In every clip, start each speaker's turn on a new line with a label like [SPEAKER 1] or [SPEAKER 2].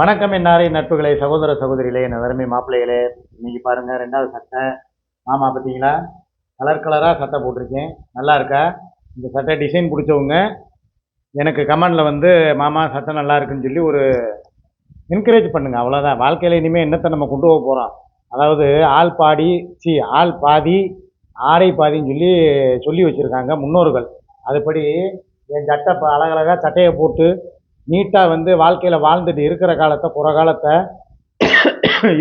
[SPEAKER 1] வணக்கம் என்னாரே நட்புகளே சகோதர சகோதரிகளே என் அருமை மாப்பிள்ளைகளே. இன்னைக்கு பாருங்க ரெண்டாவது சட்டை. மாமா பார்த்தீங்களா? கலர் கலராக சட்டை போட்டிருக்கேன். நல்லா இருக்கா? இந்த சட்டை டிசைன் பிடிச்சவங்க எனக்கு கமெண்டில் வந்து மாமா சட்டை நல்லா இருக்குன்னு சொல்லி ஒரு என்கரேஜ் பண்ணுங்க. அவ்வளோதான் வாழ்க்கையில் இனிமேல் என்னத்தை நம்ம கொண்டு போக போகிறோம் அதாவது ஆள் பாடி சி ஆள் பாதி ஆடை பாதின்னு சொல்லி சொல்லி வச்சுருக்காங்க முன்னோர்கள். அதுபடி என் சட்டை இப்போ அழகழகாக சட்டையை போட்டு நீட்டாக வந்து வாழ்க்கையில் வாழ்ந்துட்டு இருக்கிற காலத்தை குறை காலத்தை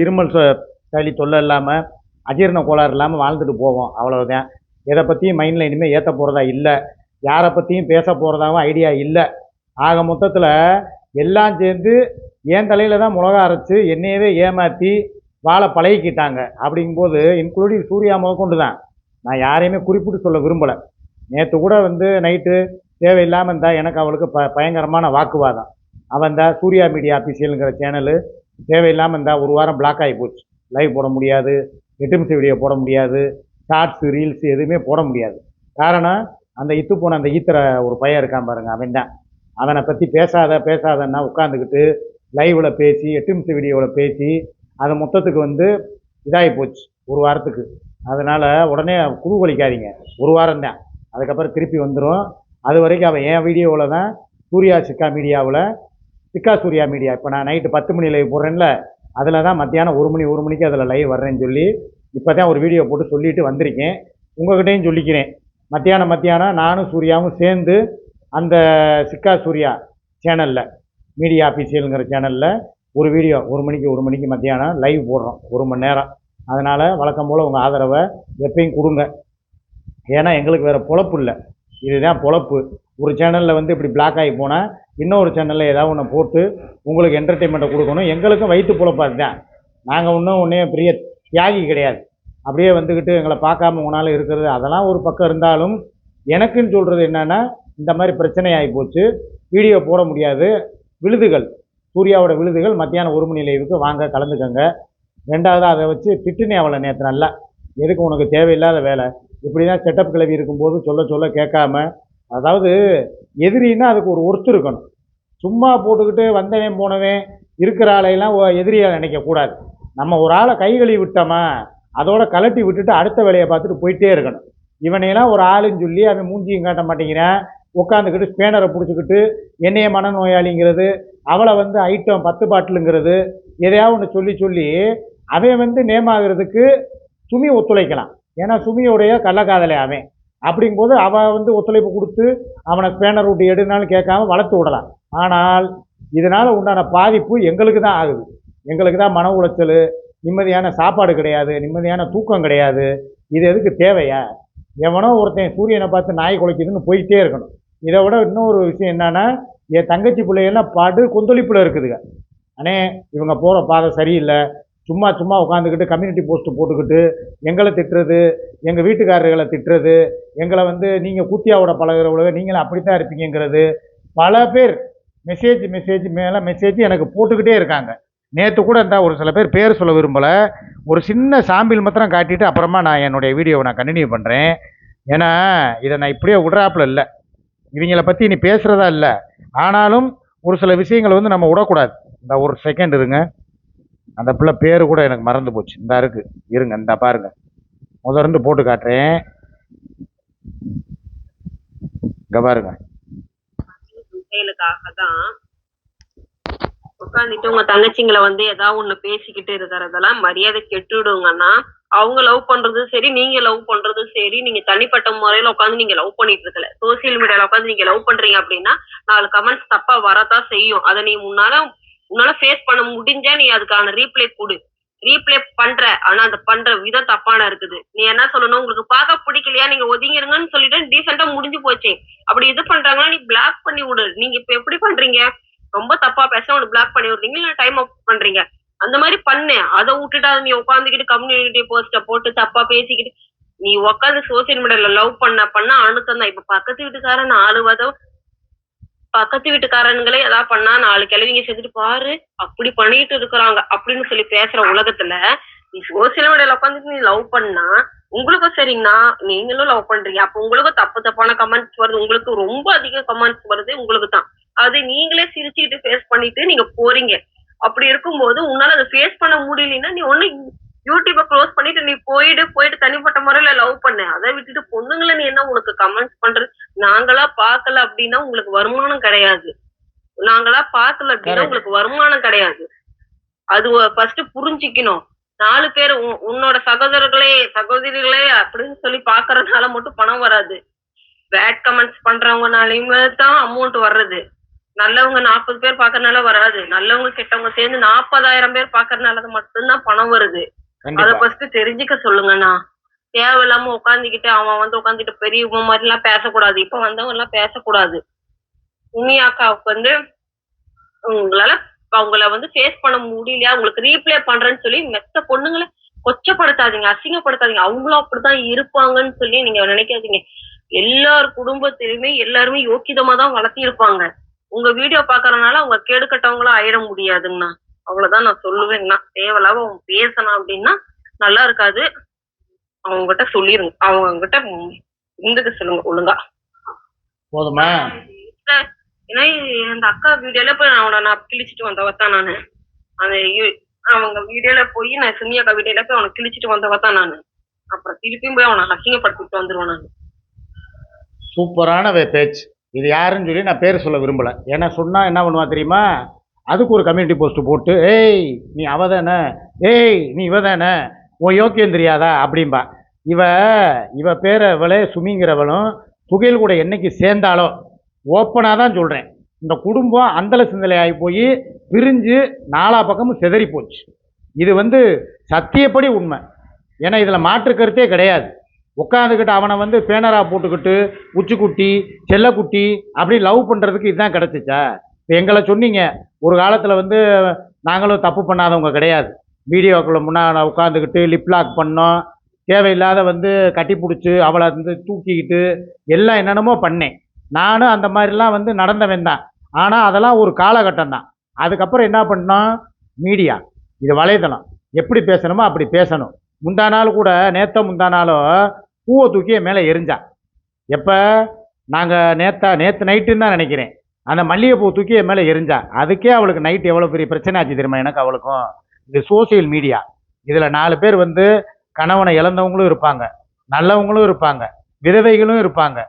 [SPEAKER 1] இருமல் சளி தொல்லை இல்லாமல் அஜீரண கோளாறு இல்லாமல் வாழ்ந்துட்டு போவோம். அவ்வளவுதான். எதை பற்றியும் மைண்டில் இனிமேல் ஏற்ற போகிறதா இல்லை. யாரை பற்றியும் பேச போகிறதாவும் ஐடியா இல்லை. ஆக மொத்தத்தில் எல்லாம் சேர்ந்து என் தலையில் தான் மிளகா அரைச்சி என்னையவே ஏமாற்றி வாழ பழகிக்கிட்டாங்க. அப்படிங்கும்போது இன்க்ளூடிங் சூர்யா முதற்கொண்டு தான் நான் யாரையுமே குறிப்பிட்டு சொல்ல விரும்பலை. நேற்று கூட வந்து நைட்டு தேவையில்லாமல் இருந்தால் எனக்கு அவளுக்கு ப பயங்கரமான வாக்குவாதம். அவன் தான் சூர்யா மீடியா அஃபிஷியலுங்கிற சேனலு தேவையில்லாமல் இருந்தால் ஒரு வாரம் பிளாக் ஆகி போச்சு. லைவ் போட முடியாது எட்டு நிமிஷம் வீடியோ போட முடியாது ஷார்ட்ஸு ரீல்ஸ் எதுவுமே போட முடியாது. காரணம் அந்த இத்து போன அந்த ஈத்திர ஒரு பையன் இருக்கான் பாருங்க அவன் தான் அவனை பற்றி பேசாத பேசாதன்னா உட்காந்துக்கிட்டு லைவில் பேசி எட்டு நிமிஷம் வீடியோவில் பேசி அது மொத்தத்துக்கு வந்து இதாகி போச்சு ஒரு வாரத்துக்கு. அதனால் உடனே குரு வலிக்காதீங்க ஒரு வாரம் தான் அதுக்கப்புறம் திருப்பி வந்துடும் அது வரைக்கும் அவன் என் வீடியோவில் தான் சூர்யா சிக்கா மீடியாவில் சிக்கா சூர்யா மீடியா. இப்போ நான் நைட்டு பத்து மணி லைவ் போடுறேன்ல அதில் தான் மத்தியானம் ஒரு மணி ஒரு மணிக்கு அதில் லைவ் வர்றேன்னு சொல்லி இப்போ தான் ஒரு வீடியோ போட்டு சொல்லிட்டு வந்திருக்கேன். உங்கள்கிட்டையும் சொல்லிக்கிறேன். மத்தியானம் மத்தியானம் நானும் சூர்யாவும் சேர்ந்து அந்த சிக்கா சூர்யா சேனலில் மீடியா அஃபீஷியலுங்கிற சேனலில் ஒரு வீடியோ ஒரு மணிக்கு ஒரு மணிக்கு மத்தியானம் லைவ் போடுறோம் ஒரு மணி நேரம். அதனால் வழக்கம் போல் உங்கள் ஆதரவை எப்பயும் கொடுங்க. ஏன்னா எங்களுக்கு வேறு பொழப்பு இல்லை. இதுதான் பொழப்பு. ஒரு சேனலில் வந்து இப்படி பிளாக் ஆகி போனால் இன்னொரு சேனலில் ஏதாவது ஒன்று போட்டு உங்களுக்கு என்டர்டெயின்மெண்ட்டை கொடுக்கணும். எங்களுக்கும் வயிற்று பொழப்பாக அதுதான். நாங்கள் ஒன்றும் ஒன்றே பெரிய தியாகி கிடையாது. அப்படியே வந்துக்கிட்டு எங்களை பார்க்காம உங்களால் இருக்கிறது அதெல்லாம் ஒரு பக்கம் இருந்தாலும் எனக்குன்னு சொல்கிறது என்னென்னா இந்த மாதிரி பிரச்சனை ஆகி போச்சு. வீடியோ போட முடியாது. விழுதுகள். சூர்யாவோட விழுதுகள் மத்தியானம் ஒரு மணி லைவுக்கு வாங்க கலந்துக்கங்க. ரெண்டாவது அதை வச்சு திட்டுனே அவளை நேற்று நல்லா. எதுக்கு உனக்கு தேவையில்லாத வேலை? இப்படி தான் செட்டப் கிளவி இருக்கும்போது சொல்ல சொல்ல கேட்காம அதாவது எதிரின்னா அதுக்கு ஒரு ஒர்த்து இருக்கணும். சும்மா போட்டுக்கிட்டு வந்தவன் போனவன் இருக்கிற ஆளையெல்லாம் எதிரியாக நினைக்கக்கூடாது நம்ம ஒரு ஆளை கை கழுவி விட்டோமா அதோட கலட்டி விட்டுட்டு அடுத்த வேலையை பார்த்துட்டு போயிட்டே இருக்கணும். இவனையெல்லாம் ஒரு ஆளுன்னு சொல்லி அவன் மூஞ்சியும் காட்ட மாட்டேங்கிறான் உட்காந்துக்கிட்டு ஸ்பேனரை பிடிச்சிக்கிட்டு என்னைய மனநோயாளிங்கிறது அவளை வந்து ஐட்டம் பத்து பாட்டிலுங்கிறது எதையாவது ஒன்று சொல்லி சொல்லி அவன் வந்து நேமாகிறதுக்கு சுமி ஒத்துழைக்கலாம். ஏன்னா சுமியோடைய கள்ளக்காதலை அவன். அப்படிங்கும்போது அவன் வந்து ஒத்துழைப்பு கொடுத்து அவனை ஸ்பேனர் விட்டு எடுனாலும் கேட்காம வளர்த்து விடலாம். ஆனால் இதனால் உண்டான பாதிப்பு எங்களுக்கு தான் ஆகுது. எங்களுக்கு தான் மன உளைச்சல் நிம்மதியான சாப்பாடு கிடையாது நிம்மதியான தூக்கம் கிடையாது. இது எதுக்கு தேவையா? எவனோ ஒருத்தன் சூரியனை பார்த்து நாய் குலைக்குதுன்னு போயிட்டே இருக்கணும். இதை விட இன்னொரு விஷயம் என்னென்னா என் தங்கச்சி பிள்ளைகள்லாம் பாட்டு கொந்தளிப்பில் இருக்குதுங்க. அண்ணே இவங்க போகிற பாதை சரியில்லை. சும்மா சும்மா உட்காந்துக்கிட்டு கம்யூனிட்டி போஸ்ட் போட்டுக்கிட்டு எங்களை திட்டுறது எங்கள் வீட்டுக்காரர்களை திட்டுறது எங்களை வந்து நீங்கள் கூத்தியாவோட பழகிறவங்க நீங்களும் அப்படித்தான் இருப்பீங்கிறது பல பேர் மெசேஜ் மெசேஜ் மேலே மெசேஜ் எனக்கு போட்டுக்கிட்டே இருக்காங்க. நேற்று கூட இருந்தால் ஒரு சில பேர் பேர் சொல்ல விரும்பலை. ஒரு சின்ன சாம்பிள் மாத்திரம் காட்டிட்டு அப்புறமா நான் என்னுடைய வீடியோவை நான் கண்டினியூ பண்ணுறேன் ஏன்னா இதை நான் இப்படியே விடுறாப்புல இல்லை. இவங்களை பற்றி நீ பேசுகிறதா இல்லை. ஆனாலும் ஒரு சில விஷயங்களை வந்து நம்ம விடக்கூடாது. இந்த ஒரு செகண்ட் இருங்க. அந்த பிள்ளை பேர் கூட எனக்கு மறந்து போச்சு. இந்த இருக்கு. இருங்க இந்த பாருங்க. முதர்ந்து போட்டு காட்டுறேன். இங்க பாருங்க.
[SPEAKER 2] தான் உட்காந்துட்டு உங்க தங்கச்சிங்களை வந்து ஏதாவது ஒண்ணு பேசிக்கிட்டு இருக்கிறதெல்லாம் மரியாதை கெட்டுடுங்கன்னா அவங்க லவ் பண்றதும் சரி நீங்க லவ் பண்றதும் சரி. நீங்க தனிப்பட்ட முறையில உட்காந்து நீங்க லவ் பண்ணிட்டு இருக்கல. சோசியல் மீடியால உட்காந்து நீங்க லவ் பண்றீங்க அப்படின்னா நாலு கமெண்ட்ஸ் தப்பா வரதான் செய்யும். அதை நீ முன்னால உன்னால ஃபேஸ் பண்ண முடிஞ்சா நீ அதுக்கான ரீப்ளே கொடு. ரீப்ளே பண்ற. ஆனா அந்த பண்ற விதம் தப்பான இருக்குது. நீ என்ன சொல்லணும்? உங்களுக்கு பார்க்க பிடிக்கலையா? நீங்க ஒதுங்கிருங்கன்னு சொல்லிட்டு டீசெண்டா முடிஞ்சு போச்சு. அப்படி இது பண்றாங்கன்னா நீ பிளாக் பண்ணி விடு. நீங்க இப்ப எப்படி பண்றீங்க? ரொம்ப தப்பா பேச உனக்கு பிளாக் பண்ணி விடுறீங்க. இல்ல டைம் அப் பண்றீங்க. அந்த மாதிரி பண்ணு. அதை விட்டுட்டு அதை நீ உட்காந்துக்கிட்டு கம்யூனிட்டி போஸ்ட போட்டு தப்பா பேசிக்கிட்டு நீ உட்காந்து சோசியல் மீடியால லவ் பண்ண பண்ண அனுத்தம் தான். இப்ப பக்கத்து வீட்டுக்காரன் நாலு வதம் பக்கத்து வீட்டுக்காரனுங்களே ஏதாவது பண்ணா நாலு கிழவிங்க செஞ்சுட்டு பாரு அப்படி பண்ணிட்டு இருக்கிறாங்க அப்படின்னு சொல்லி பேசுற உலகத்துல நீ சோசியல் மீடியால உட்காந்துட்டு நீ லவ் பண்ணா உங்களுக்கும் சரிங்கண்ணா நீங்களும் லவ் பண்றீங்க. அப்ப உங்களுக்கும் தப்பு தப்பான கமெண்ட்ஸ் வருது உங்களுக்கு ரொம்ப அதிக கமெண்ட்ஸ் வருது உங்களுக்கு தான் அது நீங்களே சிரிச்சுக்கிட்டு ஃபேஸ் பண்ணிட்டு நீங்க போறீங்க. அப்படி இருக்கும்போது உன்னால அதை ஃபேஸ் பண்ண முடியலன்னா நீ ஒண்ணு யூடியூப க்ளோஸ் பண்ணிட்டு நீ போயிடு போயிட்டு தனிப்பட்ட முறையில லவ் பண்ணு. அதை விட்டுட்டு பொண்ணுங்களை நீ என்ன உனக்கு கமெண்ட்ஸ் பண்றது? நாங்களா பார்க்கல அப்படின்னா உங்களுக்கு வருமானம் கிடையாது. நாங்களா பார்க்கல அப்படின்னா. உங்களுக்கு வருமானம் கிடையாது. அது ஃபர்ஸ்ட் புரிஞ்சுக்கணும். நாலு பேர் உன்- உன்னோட சகோதரர்களே சகோதரிகளே அப்படின்னு சொல்லி பாக்குறதுனால மட்டும் பணம் வராது. பேட் கமெண்ட்ஸ் பண்றவங்கனாலயுமே தான் அமௌண்ட் வர்றது. நல்லவங்க நாற்பது பேர் பாக்கறதுனால வராது. நல்லவங்க கெட்டவங்க சேர்ந்து நாற்பதாயிரம் பேர் பாக்கறதுனால மட்டும்தான் பணம் வருது. அத ஃபர்ஸ்ட் தெரிஞ்சுக்க சொல்லுங்கண்ணா. தேவையில்லாம உட்காந்துக்கிட்டு அவன் வந்து உட்காந்துட்டு பெரியவங்க மாதிரி எல்லாம் பேசக்கூடாது. இப்ப வந்தவங்க எல்லாம் பேசக்கூடாது. உமி அக்காவுக்கு வந்து உங்களால அவங்கள வந்து ஃபேஸ் பண்ண முடியலையா? உங்களுக்கு ரீப்ளே பண்றேன்னு சொல்லி மெத்த பொண்ணுங்களை கொச்சப்படுத்தாதீங்க அசிங்கப்படுத்தாதீங்க. அவங்களும் அப்படித்தான் இருப்பாங்கன்னு சொல்லி நீங்க நினைக்காதீங்க. எல்லார் குடும்பத்திலுமே எல்லாருமே யோக்கியதமா தான் வளர்த்தி இருப்பாங்க உங்க வீடியோ பாக்குறதுனால அவங்க கேடுக்கட்டவங்களா ஆயிட முடியாதுங்கண்ணா. அவ்வளவுதான் நான் சொல்லுவேங்கண்ணா தேவையில்லாம அவங்க பேசணும் அப்படின்னா நல்லா இருக்காது. அவங்க கிட்ட சொல்லிருங்க. அவங்க கிட்ட இருந்துக்க சொல்லுங்க ஒழுங்கா.
[SPEAKER 1] போதுமா?
[SPEAKER 2] ஏன்னா அந்த அக்கா வீடியோல போய் நான் அவனை நான் கிழிச்சிட்டு வந்தவ தான் நானு. அந்த அவங்க வீடியோல போய் நான் சுமி அக்கா வீடியோல போய் அவனை கிழிச்சிட்டு வந்தவ தான் நானு. அப்புறம் திருப்பியும் போய் அவனை அசிங்கப்படுத்திட்டு வந்துருவேன் நான்.
[SPEAKER 1] சூப்பரான பேச்சு. இது யாருன்னு சொல்லி நான் பேர் சொல்ல விரும்பல. ஏன்னா சொன்னா என்ன பண்ணுவா தெரியுமா? அதுக்கு ஒரு கம்யூனிட்டி போஸ்ட்டு போட்டு ஏய் நீ அவ தானே? ஏய் நீ இவ தானே? உன் யோக்கியம் தெரியாதா? அப்படிம்பா. இவ இவ பேரவளே சுமிங்கிறவளும் புகையில் கூட என்னைக்கு சேர்ந்தாலோ ஓப்பனாக தான் சொல்கிறேன் இந்த குடும்பம் அந்தல சிந்தலை ஆகி போய் பிரிஞ்சு நாலா பக்கமும் செதறி போச்சு. இது வந்து சத்தியப்படி உண்மை. ஏன்னா இதில் மாற்று கருத்தே கிடையாது. உட்காந்துக்கிட்டு அவனை வந்து பேனராக போட்டுக்கிட்டு உச்சிக்குட்டி செல்லக்குட்டி அப்படி லவ் பண்ணுறதுக்கு இதுதான் கிடச்சிச்சா? எங்களை சொன்னீங்க ஒரு காலத்தில் வந்து நாங்களும் தப்பு பண்ணாதவங்க கிடையாது. வீடியோக்குள்ள முன்னால் உட்காந்துக்கிட்டு லிப்லாக் பண்ணோம். தேவையில்லாத வந்து கட்டி பிடிச்சி அவளை வந்து தூக்கிக்கிட்டு எல்லாம் என்னென்னமோ பண்ணேன். நானும் அந்த மாதிரிலாம் வந்து நடந்தவன் தான். ஆனால் அதெல்லாம் ஒரு காலகட்டம் தான். அதுக்கப்புறம் என்ன பண்ணோம்? மீடியா. இது வலைதளம் எப்படி பேசணுமோ அப்படி பேசணும். முந்தா நாள் கூட நேத்த முந்தா நாளோ பூவை தூக்கி மேலே எரிஞ்சா. எப்போ? நாங்கள் நேத்தா நேற்று நைட்டுன்னு தான் நினைக்கிறேன். அந்த மல்லிகைப்பூ தூக்கி என் மேலே எரிஞ்சா. அதுக்கே அவளுக்கு நைட் எவ்வளோ பெரிய பிரச்சனை ஆச்சு தெரியுமா? எனக்கு அவளுக்கும். இது சோசியல் மீடியா இதில் நாலு பேர் வந்து கணவனை இழந்தவங்களும் இருப்பாங்க. நல்லவங்களும் இருப்பாங்க. விதவைகளும் இருப்பாங்க.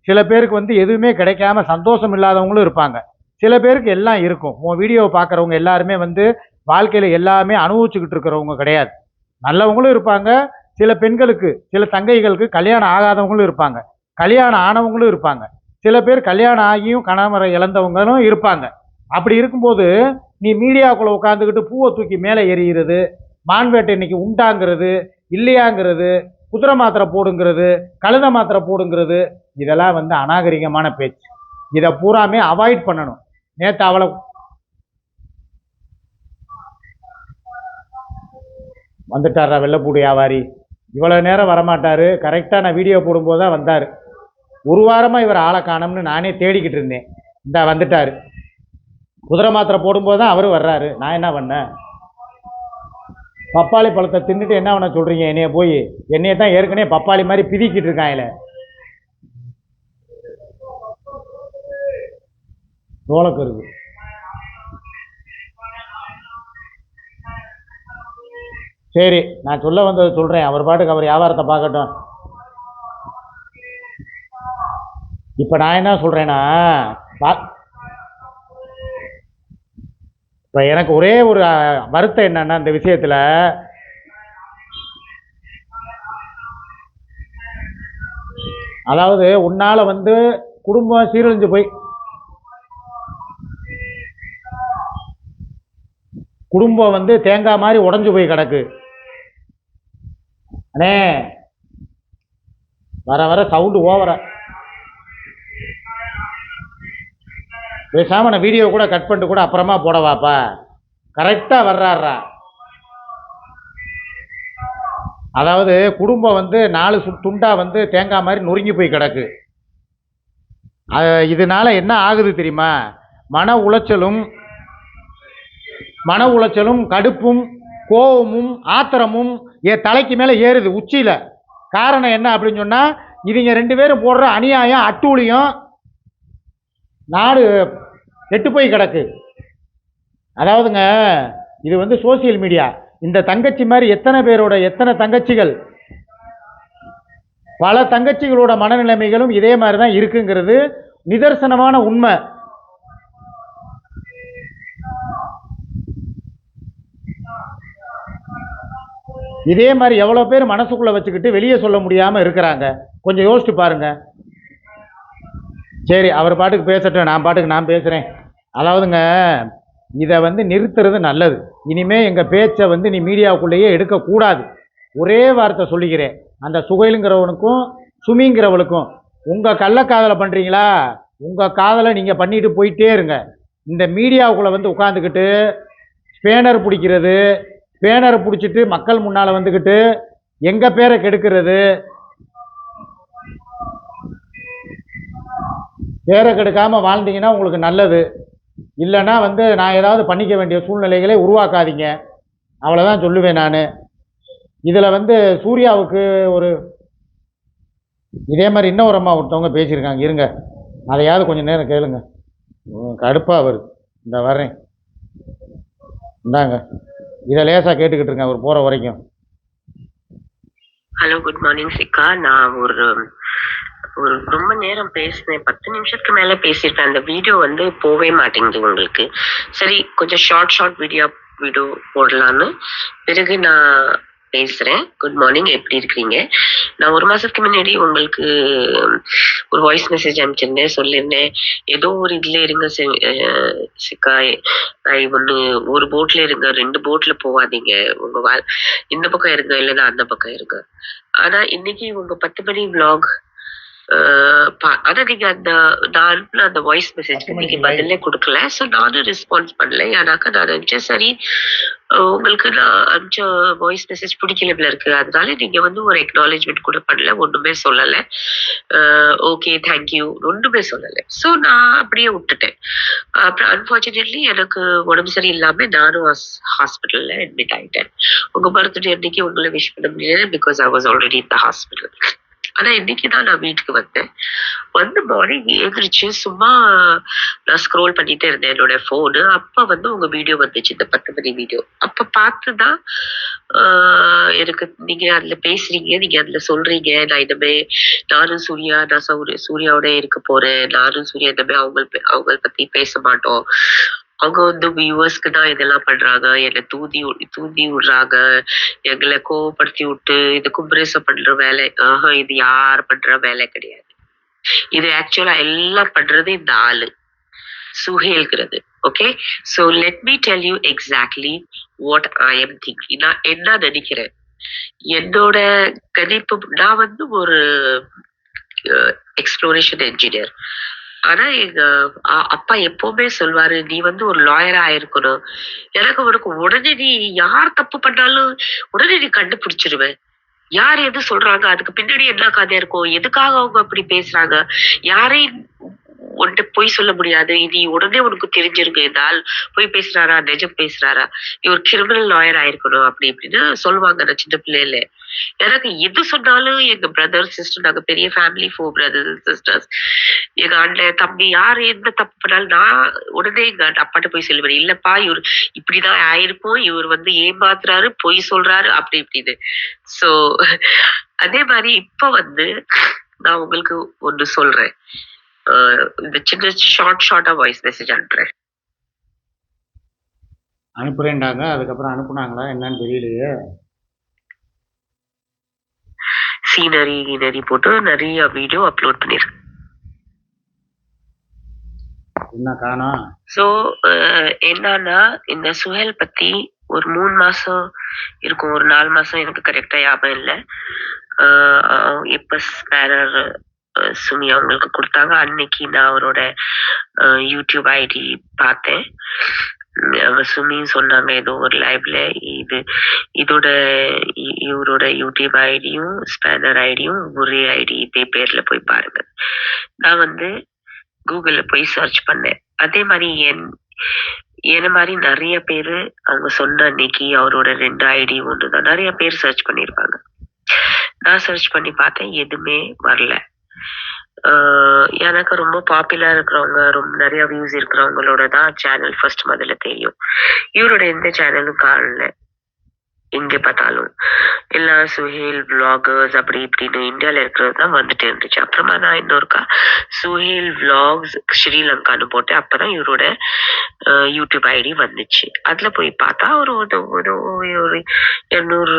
[SPEAKER 1] சில பேருக்கு வந்து எதுவுமே கிடைக்காம சந்தோஷம் இல்லாதவங்களும் இருப்பாங்க. சில பேருக்கு எல்லாம் இருக்கும். உன் வீடியோவை பார்க்குறவங்க எல்லாருமே வந்து வாழ்க்கையில் எல்லாமே அனுபவிச்சுக்கிட்டு இருக்கிறவங்க கிடையாது. நல்லவங்களும் இருப்பாங்க. சில பெண்களுக்கு சில தங்கைகளுக்கு கல்யாணம் ஆகாதவங்களும் இருப்பாங்க. கல்யாணம் ஆனவங்களும் இருப்பாங்க. சில பேர் கல்யாணம் ஆகியும் கணவரை இழந்தவங்களும் இருப்பாங்க. அப்படி இருக்கும்போது நீ மீடியாக்குள்ளே உட்காந்துக்கிட்டு பூவை தூக்கி மேலே எறிகிறது மான்வேட்டை இன்னைக்கு உண்டாங்கிறது இல்லையாங்கிறது குதிரை மாத்திரை போடுங்கிறது கழுத மாத்திரை போடுங்கிறது இதெல்லாம் வந்து அநாகரிகமான பேச்சு. இதை பூராமே அவாய்ட் பண்ணணும். நேற்று அவளை வந்துட்டாரா வெள்ளப்பூடி வியாபாரி. இவ்வளோ நேரம் வரமாட்டார். கரெக்டாக நான் வீடியோ போடும்போது தான் வந்தார். ஒரு வாரமாக இவர் ஆளை காணோம்னு நானே தேடிக்கிட்டு இருந்தேன். இந்தா வந்துட்டார். குதிரை மாத்திரை போடும்போது தான் அவர் வர்றாரு. நான் என்ன பண்ணேன்? பப்பாளி பழத்தை தின்னுட்டு என்ன பண்ண சொல்கிறீங்க என்னைய போய் என்னைய தான் ஏற்கனவே பப்பாளி மாதிரி பிதிக்கிட்டு இருக்காங்களே சோளக்கருது சரி நான் சொல்ல வந்ததை சொல்கிறேன் அவர் பாட்டுக்கு அவர் வியாபாரத்தை பார்க்கட்டும். இப்போ நான் என்ன சொல்கிறேன்னா இப்போ எனக்கு ஒரே ஒரு வருத்தம் என்னன்னா இந்த விஷயத்தில் அதாவது உன்னால் வந்து குடும்பம் சீரழிஞ்சு போய் குடும்பம் வந்து தேங்காய் மாதிரி உடஞ்சு போய் கிடக்கு. அண்ணே வர வர சவுண்டு ஓவரை பேசாமல் நான் வீடியோ கூட கட் பண்ணிட்டு கூட அப்புறமா போடவாப்பா. கரெக்டாக வர்றாரா அதாவது குடும்பம் வந்து நாலு சு துண்டாக வந்து தேங்காய் மாதிரி நொறுங்கி போய் கிடக்கு. அது என்ன ஆகுது தெரியுமா? மன உளைச்சலும் மன உளைச்சலும் கடுப்பும் கோபமும் ஆத்திரமும் என் தலைக்கு மேலே ஏறுது உச்சியில். காரணம் என்ன அப்படின்னு சொன்னால் இவங்க ரெண்டு பேரும் போடுற அநியாயம் அட்டூழியம் நாடு கெட்டு போய் கிடக்கு. அதாவதுங்க இது வந்து சோசியல் மீடியா இந்த தங்கச்சி மாதிரி எத்தனை பேரோட எத்தனை தங்கச்சிகள்? பல தங்கச்சிகளோட மனநிலைமைகளும் இதே மாதிரி தான் இருக்குங்கிறது நிதர்சனமான உண்மை. இதே மாதிரி எவ்வளோ பேர் மனசுக்குள்ளே வச்சுக்கிட்டு வெளியே சொல்ல முடியாமல் இருக்கிறாங்க. கொஞ்சம் யோசிச்சு பாருங்கள் சரி அவர் பாட்டுக்கு பேசட்டும் நான் பாட்டுக்கு நான் பேசுகிறேன் அதாவதுங்க இதை வந்து நிறுத்துறது நல்லது. இனிமே எங்கள் பேச்சை வந்து நீ மீடியாவுக்குள்ளேயே எடுக்கக்கூடாது. ஒரே வார்த்தை சொல்லிக்கிறேன். அந்த சுகைலுங்கிறவனுக்கும் சுமிங்கிறவளுக்கும் உங்கள் கள்ளக்காதலை பண்ணுறீங்களா உங்கள் காதலை நீங்கள் பண்ணிட்டு போயிட்டே இருங்க. இந்த மீடியாவுக்குள்ளே வந்து உட்காந்துக்கிட்டு ஸ்பேனர் பிடிக்கிறது ஸ்பேனரை பிடிச்சிட்டு மக்கள் முன்னால் வந்துக்கிட்டு எங்கள் பேரை கெடுக்கிறது பேரை கெடுக்காமல் வாழ்ந்தீங்கன்னா உங்களுக்கு நல்லது. இல்லைன்னா வந்து நான் ஏதாவது பண்ணிக்க வேண்டிய சூழ்நிலைகளை உருவாக்காதீங்க. அவ்வளோதான் சொல்லுவேன் நான். இதில் வந்து சூர்யாவுக்கு ஒரு இதே மாதிரி இன்னொரு அம்மா ஒருத்தவங்க பேசியிருக்காங்க. இருங்க. அதையாவது கொஞ்சம் நேரம் கேளுங்க. கடுப்பாக வருது. இந்த வர்றேன். இந்தாங்க. இதை லேசாக கேட்டுக்கிட்டு இருக்கேன். அவர் போகிற வரைக்கும்.
[SPEAKER 3] ஹலோ குட் மார்னிங் சிக்கா நான் ஒரு ஒரு ரொம்ப நேரம் பேசினேன். பத்து நிமிஷத்துக்கு மேல பேசியிருப்பேன். அந்த வீடியோ வந்து போவே மாட்டேங்குது உங்களுக்கு. சரி கொஞ்சம் ஷார்ட் ஷார்ட் வீடியோ வீடியோ போடலான்னு. பிறகு நான் பேசுறேன். குட் மார்னிங் எப்படி இருக்கிறீங்க நான் ஒரு மாசத்துக்கு முன்னாடி உங்களுக்கு ஒரு வாய்ஸ் மெசேஜ் அனுப்பிச்சிருந்தேன் சொல்லியிருந்தேன். ஏதோ ஒரு இதுல இருங்க சி- சிக்கா. ஒன்று ஒரு போட்ல இருங்க ரெண்டு போட்ல போகாதீங்க உங்க வாழ் இந்த பக்கம் இருங்க இல்லைன்னா அந்த பக்கம் இருங்க. ஆனா இன்னைக்கு உங்க பத்து மணி விளாக் ஆனா நீங்க அந்த நான் அனுப்பின அந்த வாய்ஸ்
[SPEAKER 1] பத்து
[SPEAKER 3] நீங்க பதிலே கொடுக்கல. ஸோ நானும் ரெஸ்பான்ஸ் பண்ணல. ஏன்னாக்கா நான் நினைச்சேன் சரி உங்களுக்கு நான் அனுப்பிச்ச வாய்ஸ் மெசேஜ் பிடிக்கல போல இருக்கு. அதனால நீங்க வந்து ஒரு அக்னாலேஜ்மெண்ட் கூட பண்ணல. ஒண்ணுமே சொல்லல. ஓகே தேங்க்யூ ஒண்ணுமே சொல்லல. ஸோ நான் அப்படியே விட்டுட்டேன். அப்புறம் அன்பார்ச்சுனேட்லி எனக்கு உடம்பு சரியில்லாம நானும் ஹாஸ்பிட்டல்ல அட்மிட் ஆயிட்டேன். உங்க பர்த்டே அன்னைக்கு உங்களை விஷ் பண்ண முடியல பிகாஸ் ஐ வாஸ் ஆல்ரெடி இந்த ஹாஸ்பிட்டல் ஆனா இன்னைக்கு தான் நான் வீட்டுக்கு வந்தேன். வந்து மார்னிங் எழுந்திரிச்சு சும்மா நான் ஸ்க்ரோல் பண்ணிட்டே இருந்தேன் என்னோட ஃபோனு அப்ப வந்து உங்க வீடியோ வந்துச்சு இந்த பத்து மணி வீடியோ அப்ப பார்த்துதான் தான் எனக்கு நீங்க அதுல பேசுறீங்க நீங்க அதுல சொல்றீங்க நான் இனிமே நானும் சூர்யா நான் சௌரி சூர்யாவோட இருக்க போறேன். நானும் சூர்யா இனிமே அவங்க அவங்க பத்தி பேச மாட்டோம். அவங்க வந்து வியூவர்ஸ்க்கு தான் இதெல்லாம் பண்றாங்க. என்னை தூதி வி- தூதி விடுறாங்க. எங்களை கோவப்படுத்தி விட்டு இது கும்பரேசம் பண்ற வேலை. ஆஹா இது யார் பண்ற வேலை கிடையாது. இது ஆக்சுவலா எல்லாம் பண்றது இந்த ஆளு. சுஹேல்கிறது okay so let me tell you exactly what I am thinking நான் என்ன நினைக்கிறேன்? என்னோட கணிப்பு நான் வந்து ஒரு எக்ஸ்ப்ளோரேஷன் என்ஜினியர் ஆனா எங்க அ- அப்பா எப்பவுமே சொல்வாரு நீ வந்து ஒரு லாயரா ஆயிருக்கணும். எனக்கு உனக்கு உடனே நீ யார் தப்பு பண்ணாலும் உடனே நீ கண்டுபிடிச்சிருவேன் யார் எது சொல்றாங்க? அதுக்கு பின்னாடி என்ன கதை இருக்கும்? எதுக்காக அவங்க அப்படி பேசுறாங்க? யாரையும் உன்கிட்ட பொய் சொல்ல முடியாது. இது உடனே உனக்கு தெரிஞ்சிருங்க இந்த பொய் பேசுறாரா? நிஜம் பேசுறாரா? நீ ஒரு கிரிமினல் லாயர் ஆயிருக்கணும் அப்படி இப்படின்னு சொல்லுவாங்க நான் சின்ன பிள்ளையில. எனக்கு எது சொன்னாலும் எங்க பிரதர் சிஸ்டர் நாங்க பெரிய ஃபேமிலி ஃபோர் பிரதர்ஸ் சிஸ்டர்ஸ் எங்க அண்ணன் தம்பி யார் எந்த தப்பு பண்ணாலும் நான் உடனே எங்க அப்பாட்ட போய் சொல்லுவேன். இல்லப்பா இவர் இப்படிதான் ஆயிருக்கும் இவர் வந்து ஏமாத்துறாரு பொய் சொல்றாரு அப்படி இப்படின்னு. சோ அதே மாதிரி இப்ப வந்து நான் உங்களுக்கு ஒன்று சொல்றேன். இந்த சின்ன ஷார்ட் ஷார்ட்டா வாய்ஸ் மெசேஜ் அனுப்புறேன்.
[SPEAKER 1] அனுப்புகிறேன்டாங்க அதுக்கப்புறம் அனுப்புனாங்களா? என்னன்னு தெரியலையே.
[SPEAKER 3] சீனரி கீனரி போட்டு நிறைய வீடியோ அப்லோட் பண்ணிருக்கேன்
[SPEAKER 1] என்ன காணோம்
[SPEAKER 3] ஸோ என்னன்னா இந்த சுஹேல் பத்தி ஒரு மூணு மாசம் இருக்கும். ஒரு நாலு மாசம் எனக்கு கரெக்டா ஞாபகம் இல்லை. எப்ப ஸ்பேனர் சுமி அவங்களுக்கு கொடுத்தாங்க. அன்னைக்கு நான் அவரோட யூடியூப் ஐடி பார்த்தேன். அவங்க சுமியும் சொன்னாங்க ஏதோ ஒரு லைவ்ல இது இதோட இ- இவரோட யூடியூப் ஐடியும் ஸ்பேனர் ஐடியும் ஒரே ஐடி இதே பேர்ல போய் பாருங்க. நான் வந்து கூகுள்ல போய் சர்ச் பண்ணேன். அதே மாதிரி என் என்ன மாதிரி நிறைய பேர் அவங்க சொன்ன அன்னைக்கு அவரோட ரெண்டு ஐடி ஒன்று தான் நிறைய பேர் சர்ச் பண்ணியிருப்பாங்க. நான் சர்ச் பண்ணி பார்த்தேன் எதுவுமே வரல. எனக்கு ரொம்ப பாப்புலர் இருக்கிறவங்க ரொம்ப நிறைய வியூஸ் இருக்கிறவங்களோட தான் சேனல் ஃபர்ஸ்ட் முதல்ல தெரியும். இவரோட எந்த சேனலும் காணல எங்கே பார்த்தாலும். எல்லா சுஹேல் vloggers அப்படி இப்படின்னு இந்தியாவில் இருக்கிறது தான் வந்துட்டு இருந்துச்சு. அப்புறமா நான் இன்னொருக்கா சுஹேல் vlogs ஸ்ரீலங்கான்னு போட்டு அப்போ தான் இவரோட யூடியூப் ஐடி வந்துச்சு. அதில் போய் பார்த்தா ஒரு ஒரு ஒரு ஒரு இரநூறு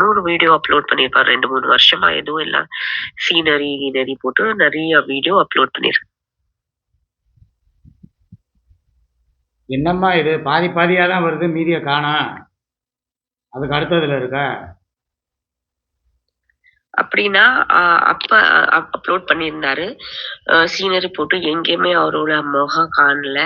[SPEAKER 3] நூறு வீடியோ அப்லோட் பண்ணியிருப்பார் ரெண்டு மூணு வருஷமா எதுவும் எல்லாம் சீனரி கீனரி போட்டு நிறைய வீடியோ அப்லோட் பண்ணியிருக்கேன்
[SPEAKER 1] என்னம்மா இது? பாதி பாதியாக தான் வருது மீதியை காணா அதுக்கு அடுத்ததுல இருக்கா?
[SPEAKER 3] அப்படின்னா அப்ப அப்லோட் பண்ணியிருந்தாரு. சீனரி போட்டு எங்கேயுமே அவரோட முகம் காணல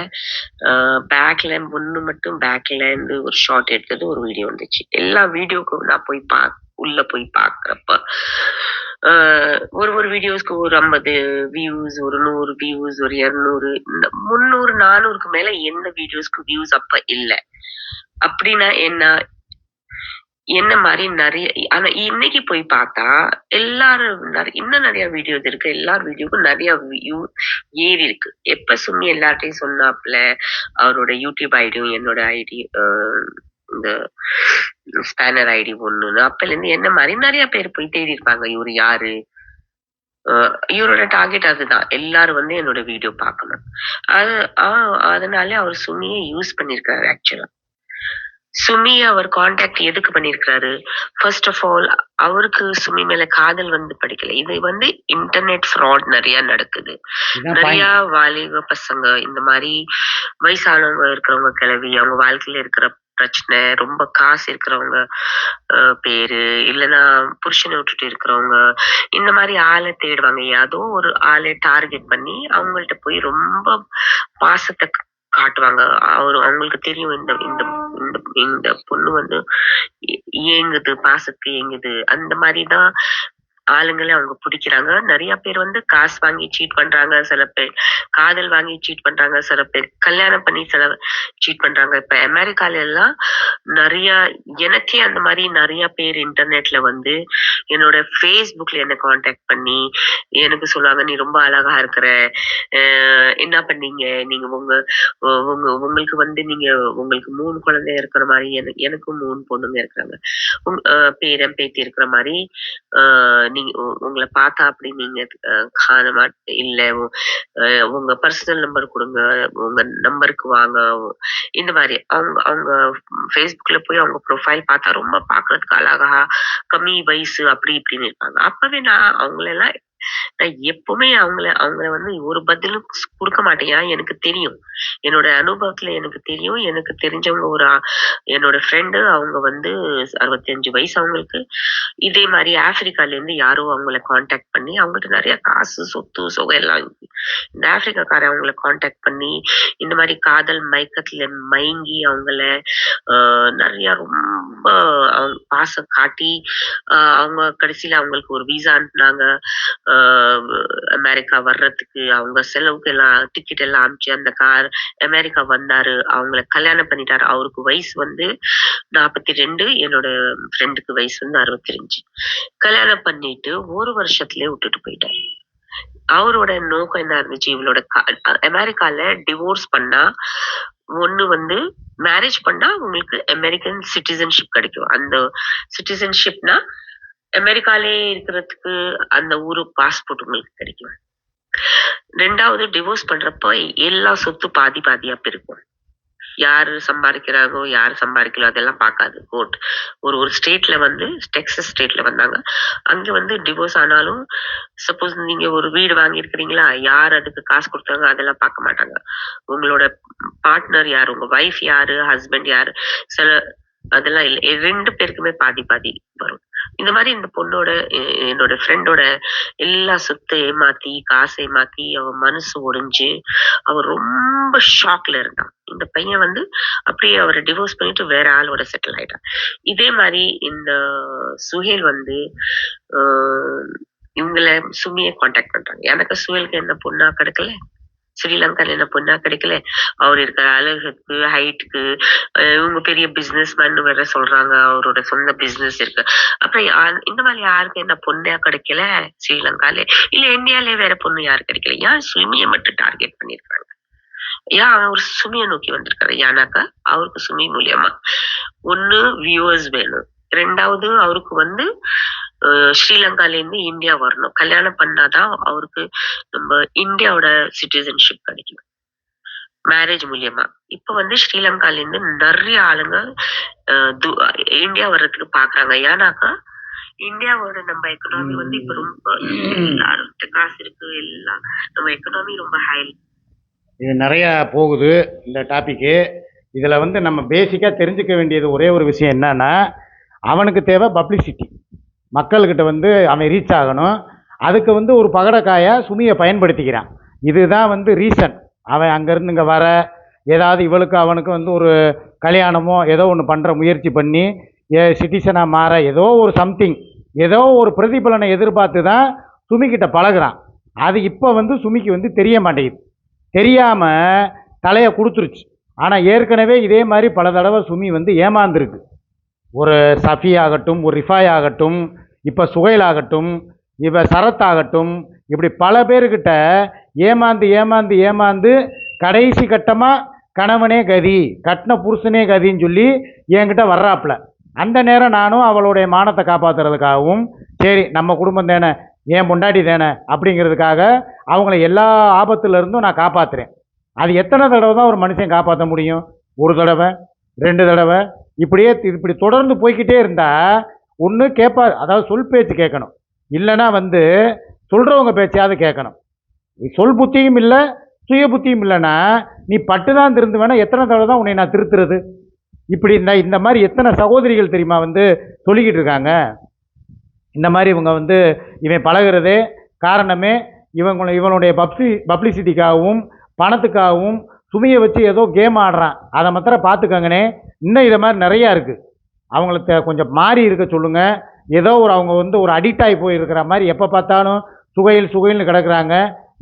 [SPEAKER 3] பேக்ல முன்னு மட்டும் பேக்ல இருந்து ஒரு ஷார்ட் எடுத்தது ஒரு வீடியோ வந்துச்சு. எல்லா வீடியோக்கும் நான் போய் பா உள்ள போய் பாக்குறப்ப ஆஹ் ஒரு ஒரு வீடியோஸ்க்கு ஒரு ஐம்பது வியூஸ் ஒரு நூறு வியூஸ் ஒரு இருநூறு இந்த முந்நூறு நானூறுக்கு மேல எந்த வீடியோஸ்க்கு வியூஸ் அப்ப இல்லை. அப்படின்னா என்ன? என்ன மாதிரி நிறைய ஆனா இன்னைக்கு போய் பார்த்தா எல்லாரும் நிறைய- இன்னும் நிறைய வீடியோஸ் இருக்கு. எல்லார் வீடியோக்கும் நிறைய வியூ ஏறி இருக்கு. எப்ப சும்மி எல்லார்ட்டையும் சொன்னாப்ல அவரோட யூடியூப் ஐடியும் என்னோட ஐடி இந்த ஸ்பேனர் ஐடி ஒண்ணுன்னு. அப்பல இருந்து என்ன மாதிரி நிறைய பேர் போய் தேடி இருப்பாங்க. இவரு யாரு? இவரோட டார்கெட் அதுதான். எல்லாரும் வந்து என்னோட வீடியோ பார்க்கணும். அது ஆ அதனால அவர் சுமியை யூஸ் பண்ணிருக்காரு ஆக்சுவலா சுமி அவர் காண்டாக்ட் எதுக்கு பண்ணிருக்காரு ஃபர்ஸ்ட் ஆஃப் ஆல் அவருக்கு சுமி மேல காதல் வந்து படிக்கல. இது வந்து இன்டர்நெட் ஃப்ராட் நிறைய நடக்குது. நிறைய. வாலிப பசங்க இந்த மாதிரி வயசானவங்க இருக்கிறவங்க கிளவி அவங்க வாழ்க்கையில இருக்கிற பிரச்சனை ரொம்ப காசு இருக்கிறவங்க பேரு இல்லைன்னா புருஷனை விட்டுட்டு இருக்கிறவங்க இந்த மாதிரி ஆளை தேடுவாங்க. ஏதோ ஒரு ஆளை டார்கெட் பண்ணி அவங்கள்ட்ட போய் ரொம்ப பாசத்தை காட்டுவாங்க அவரு அவங்களுக்கு தெரியும் இந்த இந்த இந்த இந்த பொண்ணு வந்து இயங்குது ஏங்குது பாசத்துக்கு ஏங்குது அந்த மாதிரிதான் ஆளுங்களை அவங்க பிடிக்கிறாங்க. நிறைய பேர் வந்து காசு வாங்கி சீட் பண்றாங்க சில பேர் காதல் வாங்கி சீட் பண்றாங்க சில பேர் கல்யாணம் பண்ணி சில சீட் பண்றாங்க. இப்ப அமெரிக்கால எல்லாம் நிறைய எனக்கே அந்த மாதிரி நிறைய பேர் இன்டர்நெட்ல வந்து என்னோட ஃபேஸ்புக்ல என்ன காண்டாக்ட் பண்ணி எனக்கு சொல்லுவாங்க நீ ரொம்ப அழகா இருக்கிற என்ன பண்ணீங்க? நீங்க உங்க உங்க உங்களுக்கு வந்து நீங்க உங்களுக்கு மூணு குழந்தை இருக்கிற மாதிரி எனக்கு எனக்கும் மூணு பொண்ணுங்க இருக்கிறாங்க. உங்க பேரன் பேத்தி இருக்கிற மாதிரி நீங்க உ- உங்களை பார்த்தா அப்படி நீங்க காண மாட்ட இல்ல உங்க பர்சனல் நம்பர் கொடுங்க உங்க நம்பருக்கு வாங்க இந்த மாதிரி. அவங்க அவங்க ஃபேஸ்புக்ல போய் அவங்க ப்ரொஃபைல் பார்த்தா ரொம்ப பாக்குறதுக்கு அழகா கம்மி வயசு அப்படி இப்படின்னு இருப்பாங்க. அப்பவே நான் அவங்களெல்லாம் நான் எப்பவுமே அவங்கள அவங்கள வந்து ஒரு பதிலும் கொடுக்க மாட்டேன். ஏன் எனக்கு தெரியும். என்னோட அனுபவத்துல எனக்கு தெரியும். எனக்கு தெரிஞ்சவங்க ஒரு என்னோட ஃப்ரெண்டு அவங்க வந்து அறுபத்தஞ்சு வயசு அவங்களுக்கு. இதே மாதிரி ஆப்பிரிக்கால இருந்து யாரோ அவங்கள காண்டாக்ட் பண்ணி அவங்கள்ட்ட நிறைய காசு சொத்து சுகம் எல்லாம் இந்த ஆப்பிரிக்காக்கார அவங்கள காண்டாக்ட் பண்ணி இந்த மாதிரி காதல் மயக்கத்துல மயங்கி அவங்கள நிறைய ரொம்ப அவங்க பாசம் காட்டி அவங்க கடைசியில அவங்களுக்கு ஒரு வீசா அனுப்புனாங்க. அமெரிக்கா வர்றதுக்கு அவங்க செலவுக்கு எல்லாம் டிக்கெட் எல்லாம் அமிச்சு அந்த கார் அமெரிக்கா வந்தாரு அவங்கள கல்யாணம் பண்ணிட்டாரு. அவருக்கு வயசு வந்து நாற்பத்தி ரெண்டு என்னோட ஃப்ரெண்டுக்கு வயசு வந்து அறுபத்தி ரெஞ்சு கல்யாணம் பண்ணிட்டு ஒரு வருஷத்துலயே விட்டுட்டு போயிட்டாரு. அவரோட நோக்கம் என்ன இருந்துச்சு? இவளோட க- அமெரிக்கால டிவோர்ஸ் பண்ணா ஒண்ணு வந்து மேரேஜ் பண்ணா உங்களுக்கு அமெரிக்கன் சிட்டிசன்ஷிப் கிடைக்கும். அந்த சிட்டிசன்ஷிப்னா அமெரிக்காலே இருக்கிறதுக்கு அந்த ஊரு பாஸ்போர்ட் உங்களுக்கு கிடைக்கும்? ரெண்டாவது டிவோர்ஸ் பண்றப்ப எல்லா சொத்து பாதி பாதியா பிரிக்கும். யாரு சம்பாதிக்கிறாரோ யாரு சம்பாதிக்கலோ அதெல்லாம் பார்க்காது. கோர்ட் ஒரு ஒரு ஸ்டேட்ல வந்து டெக்ஸஸ் ஸ்டேட்ல வந்தாங்க. அங்க வந்து டிவோர்ஸ் ஆனாலும் சப்போஸ் நீங்க ஒரு வீடு வாங்கியிருக்கிறீங்களா யார் அதுக்கு காசு கொடுத்தாங்க அதெல்லாம் பார்க்க மாட்டாங்க. உங்களோட பார்ட்னர் யாரு? உங்க ஒய்ஃப் யாரு? ஹஸ்பண்ட் யாரு? சில அதெல்லாம் இல்லை. ரெண்டு பேருக்குமே பாதி பாதி வரும். இந்த மாதிரி இந்த பொண்ணோட என்னோட ஃப்ரெண்டோட எல்லா சொத்தை ஏமாத்தி காசை ஏமாத்தி அவ மனசு ஒடிஞ்சு அவ ரொம்ப ஷாக்ல இருந்தான் இந்த பையன் வந்து அப்படியே அவரை டிவோர்ஸ் பண்ணிட்டு வேற ஆளோட செட்டில் ஆயிட்டான் இதே மாதிரி இந்த சுஹேல் வந்து இவங்கள சுமியை காண்டாக்ட் பண்றாங்க. எனக்கு சுயலுக்கு என்ன பொண்ணா கிடைக்கல? ஸ்ரீலங்கால என்ன பொண்ணா கிடைக்கல. அவர் இருக்கிற அழகுக்கு ஹைட்டுக்கு இவங்க பெரிய பிசினஸ் மேன் வேற சொல்றாங்க. அவரோட சொந்த பிசினஸ் இருக்கு. அப்புறம் யா- இந்த மாதிரி யாருக்கு என்ன பொண்ணா கிடைக்கல ஸ்ரீலங்கால? இல்ல இந்தியாலே வேற பொண்ணு யாரு கிடைக்கல? ஏன் சுமியை மட்டும் டார்கெட் பண்ணிருக்காங்க ஏன் அவன் ஒரு சுமியை நோக்கி வந்திருக்காரு? ஏன்னாக்கா அவருக்கு சுமி மூலியமா. ஒண்ணு வியூவர்ஸ் வேணும். ரெண்டாவது அவருக்கு வந்து அஹ், ஸ்ரீலங்கால இருந்து இந்தியா வரணும். கல்யாணம் பண்ணாதான் அவருக்கு நம்ம இந்தியாவோட சிட்டிசன்ஷிப் கிடைக்கும். மேரேஜ் மூலியமா. இப்ப வந்து ஸ்ரீலங்கால இருந்து நிறைய ஆளுங்க இந்தியா வர்றதுக்கு பாக்குறாங்க. ஏன்னாக்கா இந்தியாவோட நம்ம எக்கனாமி வந்து இப்ப ரொம்ப காசு இருக்கு எல்லாம் நம்ம எக்கனாமி ரொம்ப ஹை
[SPEAKER 1] இது நிறையா போகுது இந்த டாப்பிக்கு இதில் வந்து நம்ம பேசிக்காக தெரிஞ்சுக்க வேண்டியது ஒரே ஒரு விஷயம் என்னன்னா அவனுக்கு தேவை பப்ளிசிட்டி மக்கள்கிட்ட வந்து அவன் ரீச் ஆகணும். அதுக்கு வந்து ஒரு பகடக்காயை சுமியை பயன்படுத்திக்கிறான். இதுதான் வந்து ரீசன் அவன் அங்கேருந்து இங்கே வர ஏதாவது இவளுக்கு அவனுக்கு வந்து ஒரு கல்யாணமோ ஏதோ ஒன்று பண்ணுற முயற்சி பண்ணி ஏ சிட்டிசனாக மாற ஏதோ ஒரு சம்திங் ஏதோ ஒரு பிரதிபலனை எதிர்பார்த்து தான் சுமிக்கிட்ட பழகுறான். அது இப்போ வந்து சுமிக்கு வந்து தெரிய மாட்டேங்குது. தெரியாமல் தலையை கொடுத்துருச்சு. ஆனால் ஏற்கனவே இதே மாதிரி பல தடவை சுமி வந்து ஏமாந்துருக்கு. ஒரு சஃபி ஆகட்டும் ஒரு ரிஃபாய் ஆகட்டும் இப்போ சுகைல் ஆகட்டும் இப்போ சரத் ஆகட்டும் இப்படி பல பேர்கிட்ட ஏமாந்து ஏமாந்து ஏமாந்து கடைசி கட்டமாக கணவனே கதி கட்டின புருஷனே கதின்னு சொல்லி என்கிட்ட வர்றாப்புல. அந்த நேரம் நானும் அவளுடைய மானத்தை காப்பாற்றுறதுக்காகவும் சரி நம்ம குடும்பம் தானே என் பொண்டாட்டி தானே அப்படிங்கிறதுக்காக அவங்கள எல்லா ஆபத்துலேருந்தும் நான் காப்பாற்றுறேன் அது எத்தனை தடவை தான் ஒரு மனுஷன் காப்பாற்ற முடியும்? ஒரு தடவை ரெண்டு தடவை இப்படியே இப்படி தொடர்ந்து போய்கிட்டே இருந்தால் ஒன்று கேட்பார் அதாவது சொல் பேச்சு கேட்கணும். இல்லைன்னா வந்து சொல்கிறவங்க பேச்சையாவது கேட்கணும். சொல் புத்தியும் இல்லை சுய புத்தியும் இல்லைன்னா நீ பட்டு தான் திருந்து வேணா எத்தனை தடவை தான் உன்னை நான் திருத்துறது? இப்படி இந்த இந்த மாதிரி எத்தனை சகோதரிகள் தெரியுமா வந்து சொல்லிக்கிட்டு இருக்காங்க? இந்த மாதிரி இவங்க வந்து இவன் பழகுறதே காரணமே இவங்க இவனுடைய பப்ளி பப்ளிசிட்டிக்காகவும் பணத்துக்காகவும் சுமையை வச்சு ஏதோ கேம் ஆடுறான். அதை மாத்திரம் பார்த்துக்கங்கண்ணே. இன்னும் இதை மாதிரி நிறையா இருக்குது அவங்களுக்கு கொஞ்சம் மாறி இருக்க சொல்லுங்கள் ஏதோ ஒரு அவங்க வந்து ஒரு அடிக்ட் ஆகி போயிருக்கிற மாதிரி எப்போ பார்த்தாலும் சுகையில் சுகையில்னு கிடக்குறாங்க.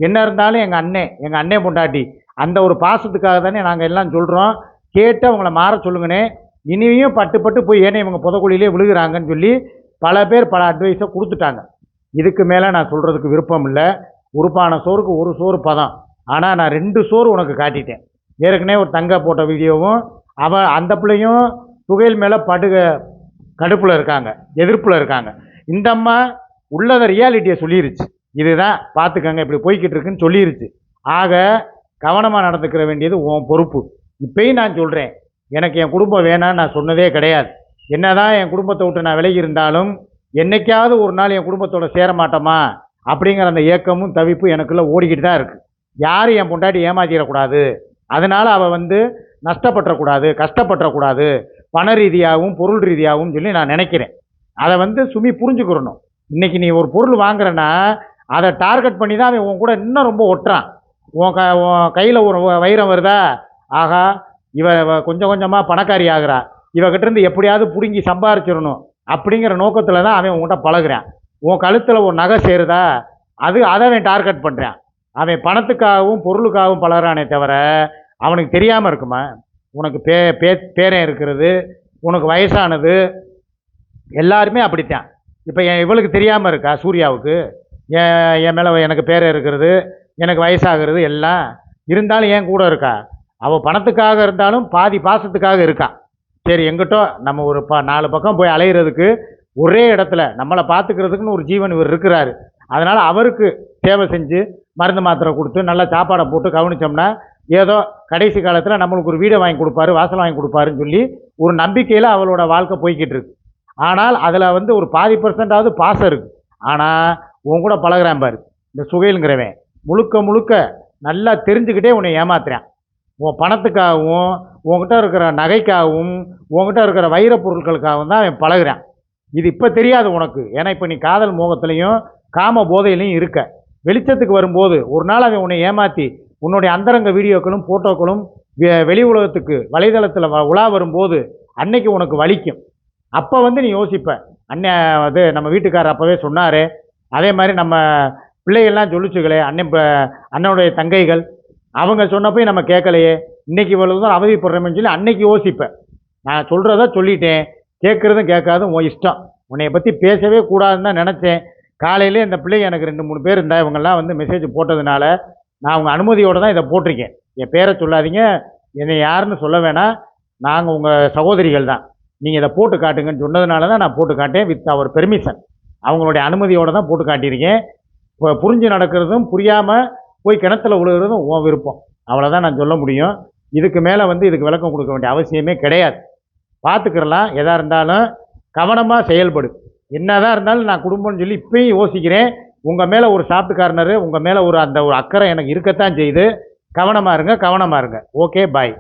[SPEAKER 1] என்ன இருந்தாலும் எங்கள் அண்ணன் எங்கள் அண்ணன் பொண்டாட்டி அந்த ஒரு பாசத்துக்காக தானே நாங்கள் எல்லாம் சொல்கிறோம் கேட்டு அவங்கள மாற சொல்லுங்கண்ணே. இனியும் பட்டு பட்டு போய் ஏனே இவங்க புதக்குழியிலே விழுகிறாங்கன்னு சொல்லி பல பேர் பல அட்வைஸை கொடுத்துட்டாங்க. இதுக்கு மேலே நான் சொல்கிறதுக்கு விருப்பம் இல்லை. உருப்பான சோறுக்கு ஒரு சோறு பதம். ஆனால் நான் ரெண்டு சோறு உனக்கு காட்டிட்டேன். ஏற்கனவே ஒரு தங்க போட்ட வீடியோவும் அவன் அந்த பிள்ளையும் புகையில் மேலே படுக கடுப்பில் இருக்காங்க எதிர்ப்பில் இருக்காங்க. இந்த அம்மா உள்ளத ரியாலிட்டியை சொல்லிருச்சு. இதுதான் பார்த்துக்கங்க இப்படி போய்கிட்டு இருக்குன்னு சொல்லிருச்சு. ஆக கவனமாக நடந்துக்கிற வேண்டியது உன் பொறுப்பு. இப்பயும் நான் சொல்கிறேன் எனக்கு என் குடும்பம் வேணான்னு நான் சொன்னதே கிடையாது. என்னதான் என் குடும்பத்தை விட்டு நான் விலகி இருந்தாலும் என்னைக்காவது ஒரு நாள் என் குடும்பத்தோட சேர மாட்டோமா? அப்படிங்கிற அந்த ஏக்கமும் தவிப்பும் எனக்குள்ளே ஓடிக்கிட்டு தான் இருக்குது யாரும் என் பொண்டாட்டி ஏமாத்திடக்கூடாது. அதனால் அவள் வந்து நஷ்டப்பட்டுறக்கூடாது கஷ்டப்பட்டுறக்கூடாது. பண ரீதியாகவும் பொருள் ரீதியாகவும் சொல்லி நான் நினைக்கிறேன். அதை வந்து சுமி புரிஞ்சுக்கிறணும் இன்னைக்கு நீ ஒரு பொருள் வாங்குறேன்னா அதை டார்கெட் பண்ணி தான் அவன் உன் கூட இன்னும் ரொம்ப ஒட்டுறான். உன் க உன் கையில் ஒரு வைரம் வருதா? ஆகா இவ கொஞ்சம் கொஞ்சமாக பணக்காரி ஆகிறா. இவகிட்டேருந்து எப்படியாவது பிடுங்கி சம்பாரிச்சிடணும் அப்படிங்கிற நோக்கத்தில் தான் அவன் உன்கிட்ட பழகுறான். உன் கழுத்தில் ஒரு நகை சேருதா? அது அதை அவன் டார்கெட் பண்ணுறான் அவன் பணத்துக்காகவும் பொருளுக்காகவும் பழகுறானே தவிர அவனுக்கு தெரியாமல் இருக்குமா? உனக்கு பே பே பேரன் இருக்கிறது உனக்கு வயசானது எல்லாருமே அப்படித்தான். இப்போ என் இவளுக்கு தெரியாமல் இருக்கா சூர்யாவுக்கு? என் என் மேலே எனக்கு பேரன் இருக்கிறது எனக்கு வயசாகிறது எல்லாம் இருந்தாலும் என் கூட இருக்கா? அவள் பணத்துக்காக இருந்தாலும் பாதி பாசத்துக்காக இருக்கா? சரி எங்கிட்டோ நம்ம ஒரு ப நாலு பக்கம் போய் அலையிறதுக்கு ஒரே இடத்துல நம்மளை பார்த்துக்கிறதுக்குன்னு ஒரு ஜீவன் இவர் இருக்கிறாரு. அதனால் அவருக்கு சேவை செஞ்சு மருந்து மாத்திரை கொடுத்து நல்லா சாப்பாடை போட்டு கவனிச்சோம்னா ஏதோ கடைசி காலத்தில் நம்மளுக்கு ஒரு வீடை வாங்கி கொடுப்பாரு வாசல் வாங்கி கொடுப்பாருன்னு சொல்லி ஒரு நம்பிக்கையில் அவளோட வாழ்க்கை போய்கிட்டு இருக்கு. ஆனால் அதில் வந்து ஒரு பாதி பர்சன்டாவது பாசம் இருக்குது ஆனால் உன் கூட பழகுறான் பாரு. இந்த சுகையிலுங்கிறவன் முழுக்க முழுக்க நல்லா தெரிஞ்சுக்கிட்டே உன்னை ஏமாத்துறான். உன் பணத்துக்காகவும் உன்கிட்ட இருக்கிற நகைக்காகவும் உங்ககிட்ட இருக்கிற வைர பொருட்களுக்காகவும் தான் அவன் பழகுறான். இது இப்போ தெரியாது உனக்கு. ஏன்னா இப்போ நீ காதல் மோகத்துலேயும் காம போதையிலையும் இருக்க. வெளிச்சத்துக்கு வரும்போது ஒரு நாள் அவன் உன்னை ஏமாற்றி உன்னுடைய அந்தரங்க வீடியோக்களும் ஃபோட்டோக்களும் வெ- வெளி உலகத்துக்கு வலைதளத்தில் உலா வரும்போது அன்னைக்கு உனக்கு வலிக்கும். அப்போ வந்து நீ யோசிப்ப. அண்ணன் அது நம்ம வீட்டுக்காரர் அப்போவே சொன்னார். அதே மாதிரி நம்ம பிள்ளைகள்லாம் சொல்லிச்சுகளே அண்ணன் இப்போ அண்ணனுடைய தங்கைகள். அவங்க சொன்னப்போ நம்ம கேட்கலையே இன்னைக்கு இவ்வளோ தான் அவதிப்படுறோம்னு சொல்லி அன்னைக்கு யோசிப்பேன் நான் சொல்கிறத சொல்லிட்டேன். கேட்குறதும் கேட்காதும் உன் இஷ்டம். உன்னைய பற்றி பேசவே கூடாதுன்னு தான் நினச்சேன். காலையிலே இந்த பிள்ளைங்க எனக்கு ரெண்டு மூணு பேர் இருந்தால் இவங்கெல்லாம் வந்து மெசேஜ் போட்டதுனால நான் உங்கள் அனுமதியோடு தான் இதை போட்டிருக்கேன். என் பேரை சொல்லாதீங்க. என்னை யாருன்னு சொல்ல வேணாம். நாங்கள் உங்கள் சகோதரிகள் தான். நீங்கள் இதை போட்டு காட்டுங்கன்னு சொன்னதுனால தான் நான் போட்டு காட்டேன் வித் அவர் பெர்மிஷன் அவங்களுடைய அனுமதியோடு தான் போட்டு காட்டியிருக்கேன். இப்போ புரிஞ்சு நடக்கிறதும் புரியாமல் போய் கிணத்துல விழுகிறதும் உன் விருப்பம். அவ்வளோதான் நான் சொல்ல முடியும். இதுக்கு மேலே வந்து இதுக்கு விளக்கம் கொடுக்க வேண்டிய அவசியமே கிடையாது. பார்த்துக்கிறலாம் எதாக இருந்தாலும் கவனமாக செயல்படு. என்னதான் இருந்தாலும் நான் குடும்பம்னு சொல்லி இப்பயும் யோசிக்கிறேன். உங்கள் மேலே ஒரு சாப்பிட்டு கார்னரு உங்கள் மேலே ஒரு அந்த ஒரு அக்கறை எனக்கு இருக்கத்தான் செய்யுது. கவனமாக இருங்க கவனமாக இருங்க. Okay bye